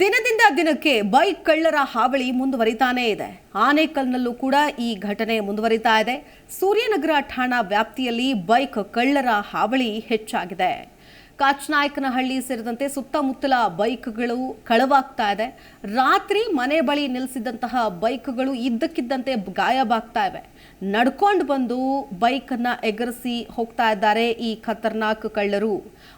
ದಿನದಿಂದ ದಿನಕ್ಕೆ ಬೈಕ್ ಕಳ್ಳರ ಹಾವಳಿ ಮುಂದುವರಿತಾನೇ ಇದೆ. ಆನೇಕಲ್ನಲ್ಲೂ ಕೂಡ ಈ ಘಟನೆ ಮುಂದುವರಿತಾ ಇದೆ. ಸೂರ್ಯನಗರ ಠಾಣಾ ವ್ಯಾಪ್ತಿಯಲ್ಲಿ ಬೈಕ್ ಕಳ್ಳರ ಹಾವಳಿ ಹೆಚ್ಚಾಗಿದೆ. ಕಾಚನಾಯಕನಹಳ್ಳಿ ಸೇರಿದಂತೆ ಸುತ್ತಮುತ್ತಲ ಬೈಕ್ಗಳು ಕಳವಾಗ್ತಾ ಇದೆ. ರಾತ್ರಿ ಮನೆ ಬಳಿ ನಿಲ್ಲಿಸಿದಂತಹ ಬೈಕ್ಗಳು ಇದ್ದಕ್ಕಿದ್ದಂತೆ ಗಾಯಬಾಗ್ತಾ ಇವೆ. ನಡ್ಕೊಂಡು ಬಂದು ಬೈಕನ್ನ ಎಗರಿಸಿ ಹೋಗ್ತಾ ಇದ್ದಾರೆ ಈ ಖತರ್ನಾಕ್ ಕಳ್ಳರು.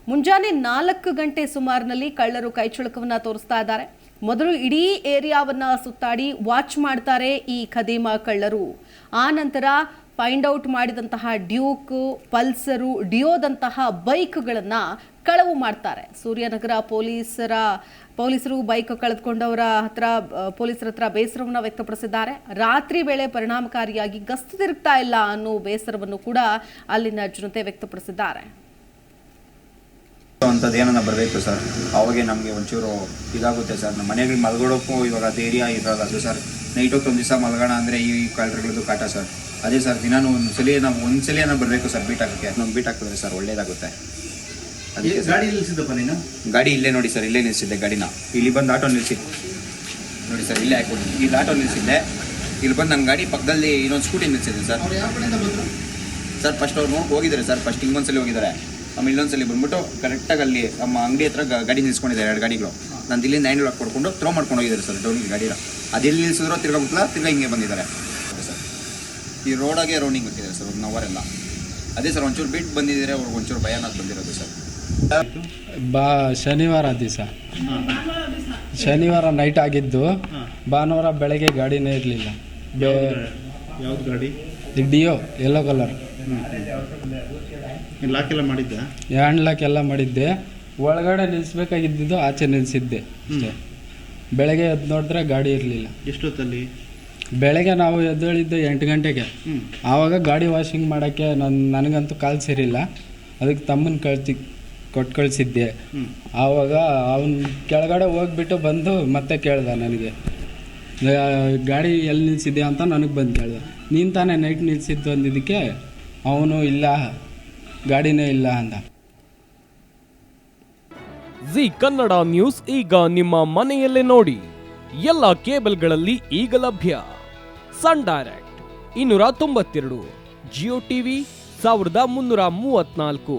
ಮುಂಜಾನೆ ನಾಲ್ಕು ಗಂಟೆ ಸುಮಾರಿನಲ್ಲಿ ಕಳ್ಳರು ಕೈಚುಳಕವನ್ನು ತೋರಿಸ್ತಾ ಇದ್ದಾರೆ. ಮೊದಲು ಇಡೀ ಏರಿಯಾವನ್ನ ಸುತ್ತಾಡಿ ವಾಚ್ ಮಾಡ್ತಾರೆ ಈ ಖದೀಮ ಕಳ್ಳರು. ಆ ನಂತರ ಫೈಂಡ್ ಔಟ್ ಮಾಡಿದಂತಹ ಡ್ಯೂಕ್, ಪಲ್ಸರು, ಡಿಯೋದಂತಹ ಬೈಕ್ಗಳನ್ನ ಕಳವು ಮಾಡ್ತಾರೆ. ಸೂರ್ಯನಗರ ಪೊಲೀಸರ, ಪೊಲೀಸರು ಬೈಕ್ ಕಳೆದುಕೊಂಡವರ ಹತ್ರ ಪೊಲೀಸರ ಹತ್ರ ಬೇಸರವನ್ನ ವ್ಯಕ್ತಪಡಿಸಿದ್ದಾರೆ. ರಾತ್ರಿ ವೇಳೆ ಪರಿಣಾಮಕಾರಿಯಾಗಿ ಗಸ್ತು ತಿರುಗ್ತಾ ಇಲ್ಲ ಅನ್ನೋ ಬೇಸರವನ್ನು ಕೂಡ ಅಲ್ಲಿನ ಜನತೆ ವ್ಯಕ್ತಪಡಿಸಿದ್ದಾರೆ. ಅಂಥದ್ದು ಬರಬೇಕು ಸರ್? ಅವಾಗೆ ನಮಗೆ ಒಂಚೂರು ಇದಾಗುತ್ತೆ ಸರ್. ನಮ್ಮ ಮನೆಗಳಿಗೆ ಮಲ್ಗೋಡೋಕ್ಕೂ ಇವಾಗ ಏರಿಯಾ ಇರೋಲ್ಲ ಅದು ಸರ್? ನೈಟ್ ಹೊತ್ತು ಒಂದು ದಿವಸ ಮಲಗೋಣ ಅಂದರೆ ಈ ಕಳ್ಳರುಗಳದ್ದು ಕಾಟ ಸರ್. ಅದೇ ಸರ್, ದಿನಾನು ಒಂದು ಸಲ ನಾವು ಒಂದು ಸಲ ಬರಬೇಕು ಸರ್, ಬೀಟ್ ಹಾಕೋಕ್ಕೆ. ನಮ್ಗೆ ಬೀಟ್ ಹಾಕಿದ್ರೆ ಸರ್, ಒಳ್ಳೇದಾಗುತ್ತೆ. ಅದಕ್ಕೆ ಗಾಡಿ ನೀನು? ಗಾಡಿ ಇಲ್ಲೇ ನೋಡಿ ಸರ್ ಇಲ್ಲೇ ನಿಲ್ಸಿದ್ದೆ ಗಾಡಿನ. ಇಲ್ಲಿ ಬಂದು ಆಟೋ ನಿಲ್ಸಿ. ನೋಡಿ ಸರ್ ಇಲ್ಲೇ ಹಾಕೊಡಿ ಇಲ್ಲಿ ಆಟೋ ನಿಲ್ಸಿದ್ದೆ. ಇಲ್ಲಿ ಬಂದು ನನ್ನ ಗಾಡಿ ಪಕ್ಕದಲ್ಲಿ ಇನ್ನೊಂದು ಸ್ಕೂಟಿ ನಿಲ್ಸಿದ್ದೆ ಸರ್. ಸರ್ ಫಸ್ಟ್ ಅವ್ರು ಹೋಗಿದ್ದಾರೆ ಸರ್ ಫಸ್ಟ್ ಇನ್ನೊಂದ್ಸಲಿ ಹೋಗಿದ್ದಾರೆ. ಆಮೇಲೆ ಇನ್ನೊಂದ್ಸಲಿ ಬಂದ್ಬಿಟ್ಟು ಕರೆಕ್ಟಾಗಿ ಅಲ್ಲಿ ನಮ್ಮ ಅಂಗಡಿ ಹತ್ರ ಗಾಡಿ ನಿಲ್ಸ್ಕೊಂಡಿದ್ದಾರೆ ಎರಡು ಗಾಡಿಗಳು. ನಾನು ಇಲ್ಲಿಂದ ಹ್ಯಾಂಡ್ ಹಾಕಿ ಕೊಡ್ಕೊಂಡು ಥ್ರೋ ಮಾಡ್ಕೊಂಡು ಹೋಗಿದ್ದಾರೆ ಸರ್ ಡೌನ್ ಗಾಡಿನ. ಅದೆಲ್ಲಿ ನಿಲ್ಸಿದ್ರು ತಿರ್ಗಾ ಮುಟ್ಲ ತಿರ್ಗಾ ಹಿಂಗೆ ಬಂದಿದ್ದಾರೆ. ಸರ್? ಈ ರೋಡಾಗೆ ರೌಂಡಿಂಗ್ ಹಾಕಿದ್ದಾರೆ ಸರ್ ಒಂದು ಅವರೆಲ್ಲ ಅದೇ ಸರ್ ಒಂಚೂರು ಬಿಟ್ಟು ಬಂದಿದ್ದಾರೆ ಅವ್ರಿಗೆ ಒಂಚೂರು ಭಯನಾಗಿ ಬಂದಿರೋದು ಸರ್. ಬಾ ಶನಿವಾರ ದಿವಸ. ಶನಿವಾರ ನೈಟ್ ಆಗಿದ್ದು ಭಾನುವಾರ ಬೆಳಗ್ಗೆ ಗಾಡಿನೇ ಇರಲಿಲ್ಲ. ಯಾವ್ದು ಗಾಡಿ? ಡಿಯೋ ಯೆಲ್ಲೋ ಕಲರ್ ಮಾಡಿದ್ದೆ ಲಾಕ್ ಎಲ್ಲ ಮಾಡಿದ್ದ? ಹ್ಯಾಂಡ್ ಲಾಕ್ ಎಲ್ಲ ಮಾಡಿದ್ದೆ. ಒಳಗಡೆ ನಿಲ್ಲಿಸ್ಬೇಕಾಗಿದ್ದು ಆಚೆ ನಿಲ್ಲಿಸಿದ್ದೆ ಬೆಳಗ್ಗೆ ಎದ್ದು ನೋಡಿದ್ರೆ ಗಾಡಿ ಇರಲಿಲ್ಲ. ಎಷ್ಟೊತ್ತಲ್ಲಿ? ಬೆಳಗ್ಗೆ ನಾವು ಎದ್ದೇಳಿದ್ದು ಎಂಟು ಗಂಟೆಗೆ. ಆವಾಗ ಗಾಡಿ ವಾಷಿಂಗ್ ಮಾಡೋಕ್ಕೆ ನನ್ನ ನನಗಂತೂ ಕಾಲು ಸೇರಿಲ್ಲ. ಅದಕ್ಕೆ ತಮ್ಮನ ಕಳ್ಸಿ ಕೊಟ್ಟು ಕಳಿಸಿದ್ದೆ ಆವಾಗ ಅವನು ಕೆಳಗಡೆ ಹೋಗ್ಬಿಟ್ಟು ಬಂದು ಮತ್ತೆ ಕೇಳ್ದ ನನಗೆ. ಗಾಡಿ ಎಲ್ಲಿ ನಿಲ್ಸಿದ್ಯಾ ಅಂತ ನನಗೆ ಬಂದು ಕೇಳ್ದ. ನೀನು ತಾನೇ ನೈಟ್ ನಿಲ್ಸಿದ್ದು ಅಂದಿದ್ದಕ್ಕೆ ಅವನು ಇಲ್ಲ, ಗಾಡಿನೇ ಇಲ್ಲ ಅಂದ. ಜಿ ಕನ್ನಡ ನ್ಯೂಸ್ ಈಗ ನಿಮ್ಮ ಮನೆಯಲ್ಲೇ ನೋಡಿ. ಎಲ್ಲ ಕೇಬಲ್ಗಳಲ್ಲಿ ಈಗ ಲಭ್ಯ. ಸನ್ ಡೈರೆಕ್ಟ್ ಇನ್ನೂರ ತೊಂಬತ್ತೆರಡು, ಜಿಯೋ ಟಿವಿ ಸಾವಿರದ ಮುನ್ನೂರ ಮೂವತ್ನಾಲ್ಕು.